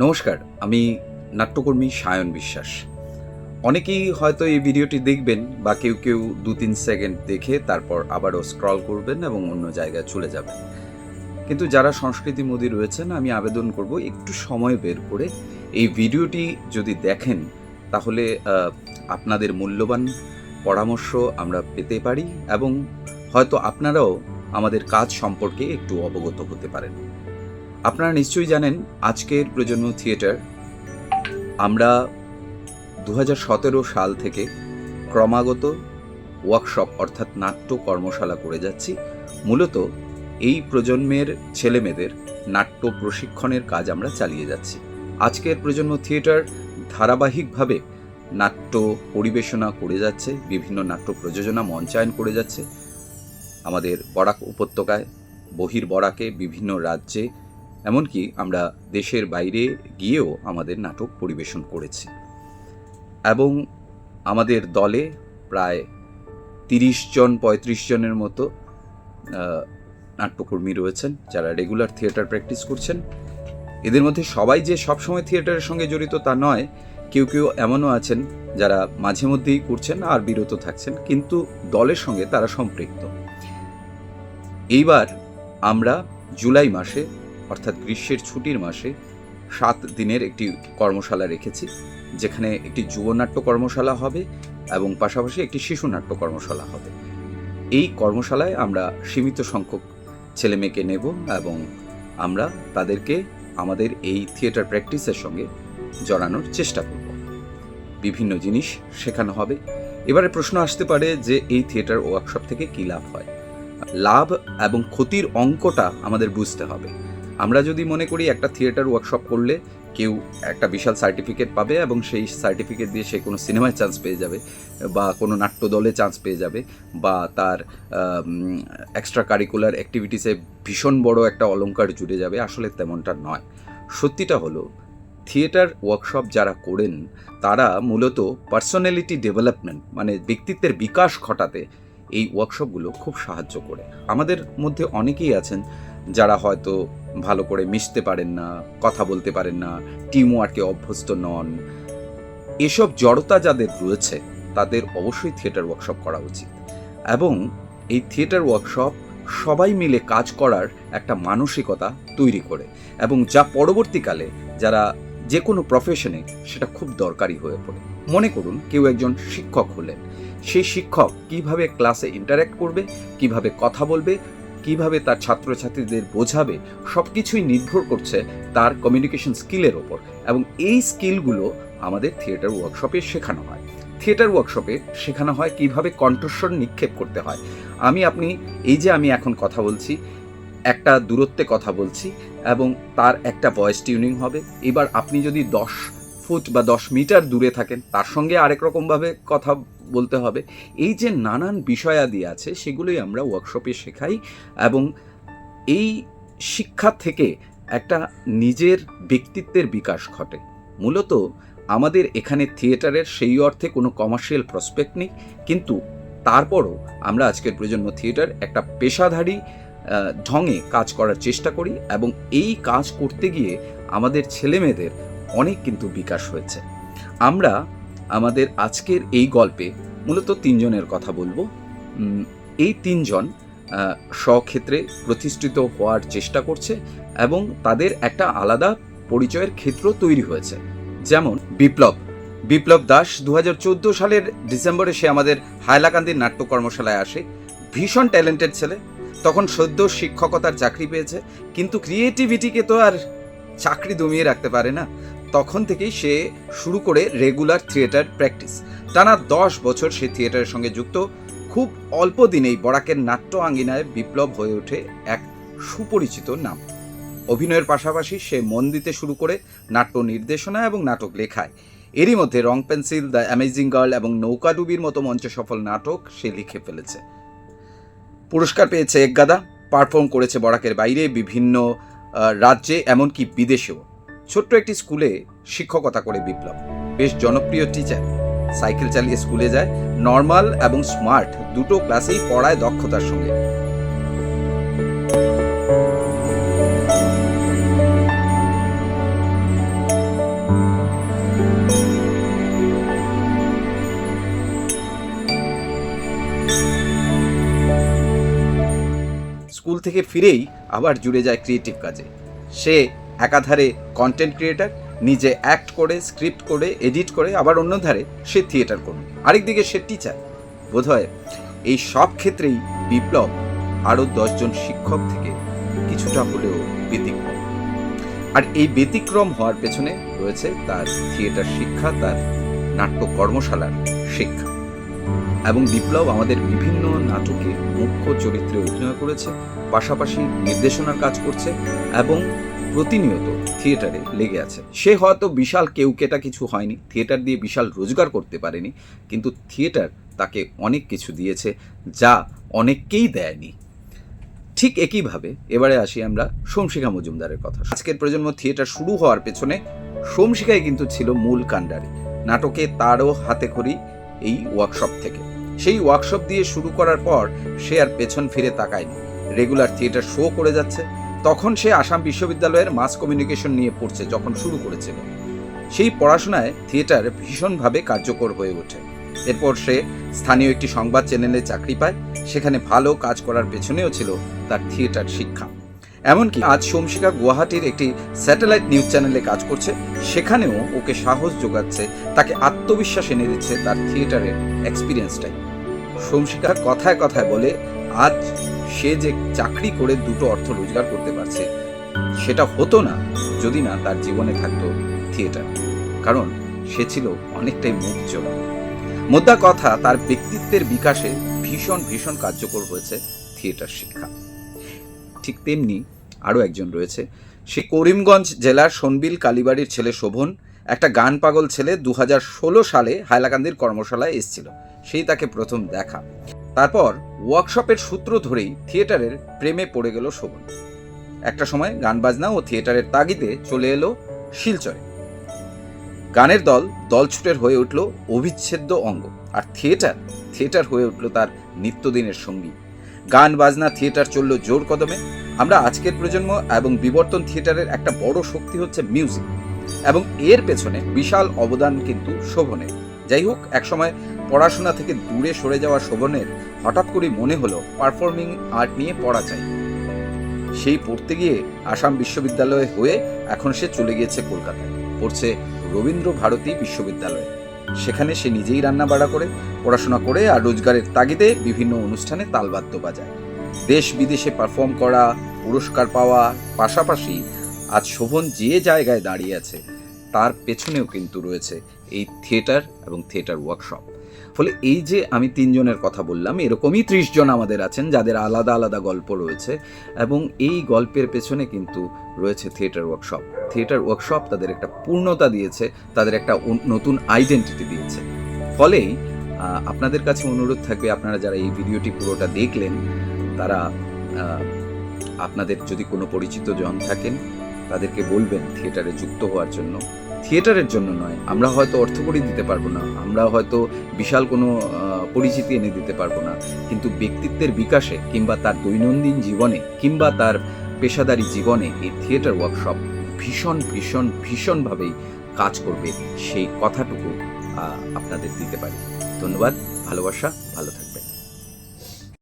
নমস্কার, আমি নাট্যকর্মী সায়ন বিশ্বাস। অনেকেই হয়তো এই ভিডিওটি দেখবেন বা কেউ কেউ দু তিন সেকেন্ড দেখে তারপর আবারও স্ক্রল করবেন এবং অন্য জায়গায় চলে যাবেন। কিন্তু যারা সংস্কৃতি মোদী রয়েছেন, আমি আবেদন করব একটু সময় বের করে এই ভিডিওটি যদি দেখেন, তাহলে আপনাদের মূল্যবান পরামর্শ আমরা পেতে পারি এবং হয়তো আপনারাও আমাদের কাজ সম্পর্কে একটু অবগত হতে পারেন। আপনারা নিশ্চয়ই জানেন আজকের প্রজন্ম থিয়েটার। আমরা দু হাজার সতেরো সাল থেকে ক্রমাগত ওয়ার্কশপ অর্থাৎ নাট্য কর্মশালা করে যাচ্ছি। মূলত এই প্রজন্মের ছেলেমেয়েদের নাট্য প্রশিক্ষণের কাজ আমরা চালিয়ে যাচ্ছি। আজকের প্রজন্ম থিয়েটার ধারাবাহিকভাবে নাট্য পরিবেশনা করে যাচ্ছে, বিভিন্ন নাট্য প্রযোজনা মঞ্চায়ন করে যাচ্ছে। আমাদের বরাক উপত্যকায়, বহির বরাকে, বিভিন্ন রাজ্যে এমনকি আমরা দেশের বাইরে গিয়েও আমাদের নাটক পরিবেশন করেছি। এবং আমাদের দলে প্রায় তিরিশ জন, পঁয়ত্রিশ জনের মতো নাট্যকর্মী রয়েছেন যারা রেগুলার থিয়েটার প্র্যাকটিস করছেন। এদের মধ্যে সবাই যে সবসময় থিয়েটারের সঙ্গে জড়িত তা নয়, কেউ কেউ এমনও আছেন যারা মাঝে মধ্যেই করছেন আর বিরত থাকছেন, কিন্তু দলের সঙ্গে তারা সম্পৃক্ত। এইবার আমরা জুলাই মাসে অর্থাৎ গ্রীষ্মের ছুটির মাসে সাত দিনের একটি কর্মশালা রেখেছি, যেখানে একটি যুবনাট্য কর্মশালা হবে এবং পাশাপাশি একটি শিশু নাট্য কর্মশালা হবে। এই কর্মশালায় আমরা সীমিত সংখ্যক ছেলে মেয়েকে নেব এবং আমরা তাদেরকে আমাদের এই থিয়েটার প্র্যাকটিসের সঙ্গে জড়ানোর চেষ্টা করব। বিভিন্ন জিনিস শেখানো হবে। এবারে প্রশ্ন আসতে পারে যে এই থিয়েটার ওয়ার্কশপ থেকে কী লাভ হয়? লাভ এবং ক্ষতির অঙ্কটা আমাদের বুঝতে হবে। আমরা যদি মনে করি একটা থিয়েটার ওয়ার্কশপ করলে কেউ একটা বিশাল সার্টিফিকেট পাবে এবং সেই সার্টিফিকেট দিয়ে সে কোনো সিনেমায় চান্স পেয়ে যাবে বা কোনো নাট্য দলে চান্স পেয়ে যাবে বা তার এক্সট্রা কারিকুলার অ্যাক্টিভিটিসে ভীষণ বড় একটা অলঙ্কার জুড়ে যাবে, আসলে তেমনটা নয়। সত্যিটা হলো, থিয়েটার ওয়ার্কশপ যারা করেন, তারা মূলত পার্সোনালিটি ডেভেলপমেন্ট মানে ব্যক্তিত্বের বিকাশ ঘটাতে এই ওয়ার্কশপগুলো খুব সাহায্য করে। আমাদের মধ্যে অনেকেই আছেন যারা হয়তো ভালো করে মিশতে পারেন না, কথা বলতে পারেন না টিম ওয়ার্কে অভ্যস্ত নন। এসব জড়তা যাদের রয়েছে, তাদের অবশ্যই থিয়েটার ওয়ার্কশপ করা উচিত। এবং এই থিয়েটার ওয়ার্কশপ সবাই মিলে কাজ করার একটা মানসিকতা তৈরি করে। এবং যা পরবর্তীকালে যারা যে কোনো প্রফেশনে সেটা খুব দরকারি হয়ে পড়ে। মনে করুন, কেউ একজন শিক্ষক হলেন। সেই শিক্ষক কীভাবে ক্লাসে ইন্টারাক্ট করবে, কীভাবে কথা বলবে কীভাবে তার ছাত্রছাত্রীদের বোঝাবে সব কিছুই নির্ভর করছে তার কমিউনিকেশন স্কিলের ওপর এবং এই স্কিলগুলো আমাদের থিয়েটার ওয়ার্কশপে শেখানো হয়। থিয়েটার ওয়ার্কশপে শেখানো হয় কীভাবে কণ্ঠস্বর নিক্ষেপ করতে হয়। আমি, আপনি, এই যে আমি এখন কথা বলছি, একটা দূরত্বে কথা বলছি এবং তার একটা ভয়েস টিউনিং হবে। এবার আপনি যদি দশ ফুট বা দশ মিটার দূরে থাকেন, তার সঙ্গে আরেক রকমভাবে কথা বলতে হবে। এই যে নানান বিষয়াদি আছে, সেগুলোই আমরা ওয়ার্কশপে শেখাই এবং এই শিক্ষা থেকে একটা নিজের ব্যক্তিত্বের বিকাশ ঘটে। মূলত আমাদের এখানে থিয়েটারের সেই অর্থে কোনো কমার্শিয়াল প্রসপেক্ট নেই, কিন্তু তারপরও আমরা আজকের প্রজন্ম থিয়েটার একটা পেশাধারী ঢঙে কাজ করার চেষ্টা করি এবং এই কাজ করতে গিয়ে আমাদের ছেলেমেয়েদের অনেক কিন্তু বিকাশ হয়েছে। আমরা আমাদের আজকের এই গল্পে মূলত তিনজনের কথা বলব। এই তিনজন স্বক্ষেত্রে প্রতিষ্ঠিত হওয়ার চেষ্টা করছে এবং তাদের একটা আলাদা পরিচয়ের ক্ষেত্র তৈরি হয়েছে। যেমন বিপ্লব। বিপ্লব দাস দু হাজার চোদ্দ সালের ডিসেম্বরে সে আমাদের হায়লাকান্দির নাট্য কর্মশালায় আসে। ভীষণ ট্যালেন্টেড ছেলে। তখন সদ্য শিক্ষকতার চাকরি পেয়েছে। কিন্তু ক্রিয়েটিভিটিকে তো আর চাকরি দমিয়ে রাখতে পারে না। তখন থেকেই সে শুরু করে রেগুলার থিয়েটার প্র্যাকটিস টানা দশ বছর সে থিয়েটারের সঙ্গে যুক্ত। খুব অল্প দিনেই বরাকের নাট্য আঙ্গিনায় বিপ্লব হয়ে ওঠে এক সুপরিচিত নাম। অভিনয়ের পাশাপাশি সে মন দিতে শুরু করে নাট্য নির্দেশনা এবং নাটক লেখায়। এরই মধ্যে রং, পেন্সিল, দ্য অ্যামেজিং গার্ল এবং নৌকাডুবির মতো মঞ্চ সফল নাটক সে লিখে ফেলেছে। পুরস্কার পেয়েছে একগাদা পারফর্ম করেছে বরাকের বাইরে বিভিন্ন রাজ্যে, এমনকি বিদেশেও। ছোট্ট একটি স্কুলে শিক্ষকতা করে বিপ্লব। বেশ জনপ্রিয় টিচার সাইকেল চালিয়ে স্কুলে যায়। নর্মাল এবং স্মার্ট দুটো ক্লাসেই পড়ায় দক্ষতার সঙ্গে। স্কুল থেকে ফিরেই আবার জুড়ে যায় ক্রিয়েটিভ কাজে। সে একাধারে কন্টেন্ট ক্রিয়েটার নিজে অ্যাক্ট করে স্ক্রিপ্ট করে এডিট করে, আবার অন্য ধারে সে থিয়েটার কর্মী আরেকদিকে সে টিচার বোধহয় এই সব ক্ষেত্রেই বিপ্লব আরও দশজন শিক্ষক থেকে কিছুটা হলেও ব্যতিক্রম। আর এই ব্যতিক্রম হওয়ার পেছনে রয়েছে তার থিয়েটার শিক্ষা, তার নাট্য কর্মশালার শিক্ষা। এবং বিপ্লব আমাদের বিভিন্ন নাটকে মুখ্য চরিত্রে অভিনয় করেছে, পাশাপাশি নির্দেশনার কাজ করছে এবং প্রতিনিয়ত থিয়েটারে লেগে আছে। সে হয়তো বিশাল কেউকেটা কিছু হয়নি, থিয়েটার দিয়ে বিশাল রোজগার করতে পারেনি, কিন্তু থিয়েটার তাকে অনেক কিছু দিয়েছে যা অনেককেই দেয়নি। ঠিক একইভাবে এবারে আসি আমরা সোমশিখা মজুমদারের কথা। আজকের প্রজন্ম থিয়েটার শুরু হওয়ার পেছনে সোমশিখাই কিন্তু ছিল মূল কাণ্ডারি, নাটকে তারও হাতে খড়ি এই ওয়ার্কশপ থেকে। সেই ওয়ার্কশপ দিয়ে শুরু করার পর সে আর পেছন ফিরে তাকায়নি। রেগুলার থিয়েটার শো করে যাচ্ছে তখন সে আসাম বিশ্ববিদ্যালয়ের মাস কমিউনিকেশন নিয়ে পড়ছে যখন শুরু করেছিল সেই পড়াশোনায় থিয়েটার ভীষণভাবে কার্যকর হয়ে ওঠে। এরপর সে স্থানীয় একটি সংবাদ চ্যানেলে চাকরি পায়, সেখানে ভালো কাজ করার পেছনেও ছিল তার থিয়েটার শিক্ষা। এমনকি আজ সোমশিকা গুয়াহাটির একটি স্যাটেলাইট নিউজ চ্যানেলে কাজ করছে, সেখানেও ওকে সাহস যোগাচ্ছে, তাকে আত্মবিশ্বাস এনে দিচ্ছে তার থিয়েটারের এক্সপিরিয়েন্সটাই সোমশিকা কথায় কথায় বলে, আজ সে যে চাকরি করে দুটো অর্থ রোজগার করতে পারছে, সেটা হতো না যদি না তার জীবনে থাকতো থিয়েটার। কারণ সে ছিল অনেকটাই মুখ মোদ্দা কথা, তার ব্যক্তিত্বের বিকাশে ভীষণ ভীষণ কার্যকর হয়েছে থিয়েটার শিক্ষা। ঠিক তেমনি আরও একজন রয়েছে। সে করিমগঞ্জ জেলার সোনবিল কালীবাড়ির ছেলে শোভন, একটা গান পাগল ছেলে দু হাজার ষোলো সালে হাইলাকান্দির কর্মশালায় এসেছিল। সেই তাকে প্রথম দেখা। তারপর ওয়ার্কশপের সূত্র ধরেই থিয়েটারের প্রেমে পড়ে গেল শোভন। একটা সময় গান বাজনা ও থিয়েটারের তাগিদে চলে এলো শিলচরে। গানের দল দলছুটের হয়ে উঠল অবিচ্ছেদ্য অঙ্গ, আর থিয়েটার থিয়েটার হয়ে উঠল তার নিত্যদিনের সঙ্গী। গান বাজনা থিয়েটার চলল জোর কদমে। আমরা আজকের প্রজন্ম এবং বিবর্তন থিয়েটারের একটা বড় শক্তি হচ্ছে মিউজিক, এবং এর পেছনে বিশাল অবদান কিন্তু শোভনের। যাই হোক, একসময় পড়াশোনা থেকে দূরে সরে যাওয়া শোভনের হঠাৎ করে মনে হলো পারফর্মিং আর্ট নিয়ে পড়া চাই। সেই পড়তে গিয়ে আসাম বিশ্ববিদ্যালয়ে হয়ে এখন সে চলে গিয়েছে কলকাতায়। পড়ছে রবীন্দ্র ভারতী বিশ্ববিদ্যালয়ে। সেখানে সে নিজেই রান্না বাড়া করে, পড়াশোনা করে আর রোজগারের তাগিদে বিভিন্ন অনুষ্ঠানে তালবাদ্য বাজায়। দেশ বিদেশে পারফর্ম করা, পুরস্কার পাওয়া, পাশাপাশি আজ শোভন যে জায়গায় দাঁড়িয়ে আছে তার পেছনেও কিন্তু রয়েছে এই থিয়েটার এবং থিয়েটার ওয়ার্কশপ। ফলে এই যে আমি তিনজনের কথা বললাম, এরকমই ত্রিশ জন আমাদের আছেন যাদের আলাদা আলাদা গল্প রয়েছে এবং এই গল্পের পেছনে কিন্তু রয়েছে থিয়েটার ওয়ার্কশপ। থিয়েটার ওয়ার্কশপ তাদের একটা পূর্ণতা দিয়েছে, তাদের একটা নতুন আইডেন্টিটি দিয়েছে। ফলেই আপনাদের কাছে অনুরোধ থাকবে, আপনারা যারা এই ভিডিওটি পুরোটা দেখলেন, তারা আপনাদের যদি কোনো পরিচিত জন থাকেন তাদেরকে বলবেন, থিয়েটারে যুক্ত হওয়ার জন্য। থিয়েটারের জন্য নয়, আমরা হয়তো অর্থকড়ি দিতে পারব না, আমরা হয়তো বিশাল কোনো পরিচিতি এনে দিতে পারব না। কিন্তু ব্যক্তিত্বের বিকাশে কিংবা তার দৈনন্দিন জীবনে কিংবা তার পেশাদারি জীবনে এই থিয়েটার ওয়ার্কশপ ভীষণ ভীষণ, ভীষণভাবেই কাজ করবে। সেই কথাটুকু আপনাদের দিতে পারি। ধন্যবাদ, ভালোবাসা, ভালো থাকবে